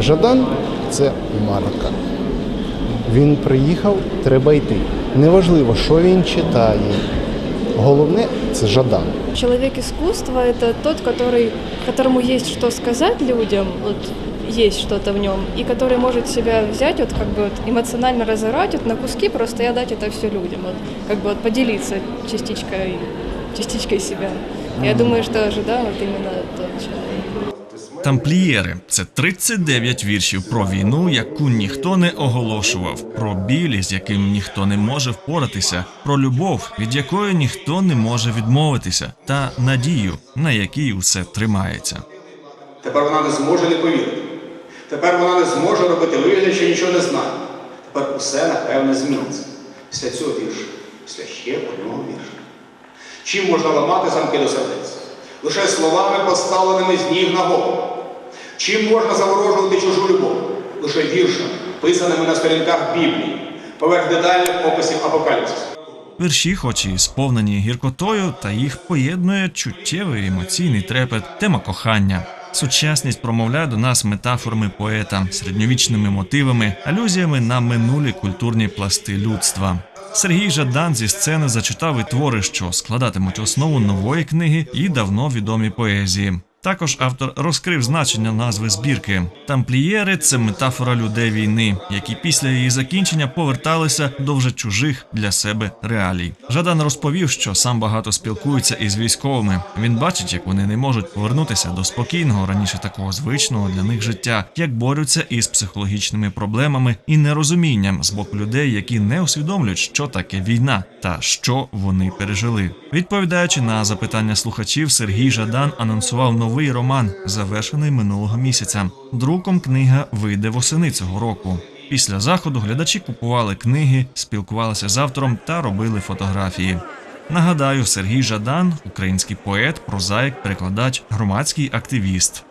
Жадан це марка. Він приїхав, треба йти. Неважливо, що він читає. Головне це Жадан. Человек искусства – это тот, который, которому есть что сказать людям, вот есть что-то в нем, и который может себя взять, вот как бы вот эмоционально разорвать вот на куски, просто и отдать это все людям, вот, как бы вот поделиться частичкой, частичкой себя. Я думаю, что Жадан вот именно тот человек. Тамплієри це 39 віршів про війну, яку ніхто не оголошував, про білі, з яким ніхто не може впоратися, про любов, від якої ніхто не може відмовитися, та надію, на якій усе тримається. Тепер вона не зможе не повірити. Тепер вона не зможе робити вигляд, що нічого не знає. Тепер усе напевне зміниться. Після цього вірша, після ще одного вірша. Чим можна ламати замки до сердець? Лише словами, поставленими з ніг на голову. Чим можна заворожувати чужу любов? Лише віршами, писаними на сторінках Біблії, поверх детальних описів апокаліпсису. Вірші, хоч і сповнені гіркотою, та їх поєднує чуттєвий емоційний трепет, тема кохання. Сучасність промовляє до нас метафорами поета, середньовічними мотивами, алюзіями на минулі культурні пласти людства. Сергій Жадан зі сцени зачитав і твори, що складатимуть основу нової книги і давно відомі поезії. Також автор розкрив значення назви збірки. Тамплієри це метафора людей війни, які після її закінчення поверталися до вже чужих для себе реалій. Жадан розповів, що сам багато спілкується із військовими. Він бачить, як вони не можуть повернутися до спокійного раніше такого звичного для них життя, як борються із психологічними проблемами і нерозумінням з боку людей, які не усвідомлюють, що таке війна та що вони пережили. Відповідаючи на запитання слухачів, Сергій Жадан анонсував новий роман, завершений минулого місяця. Друком книга вийде восени цього року. Після заходу глядачі купували книги, спілкувалися з автором та робили фотографії. Нагадаю, Сергій Жадан, український поет, прозаїк, перекладач, громадський активіст.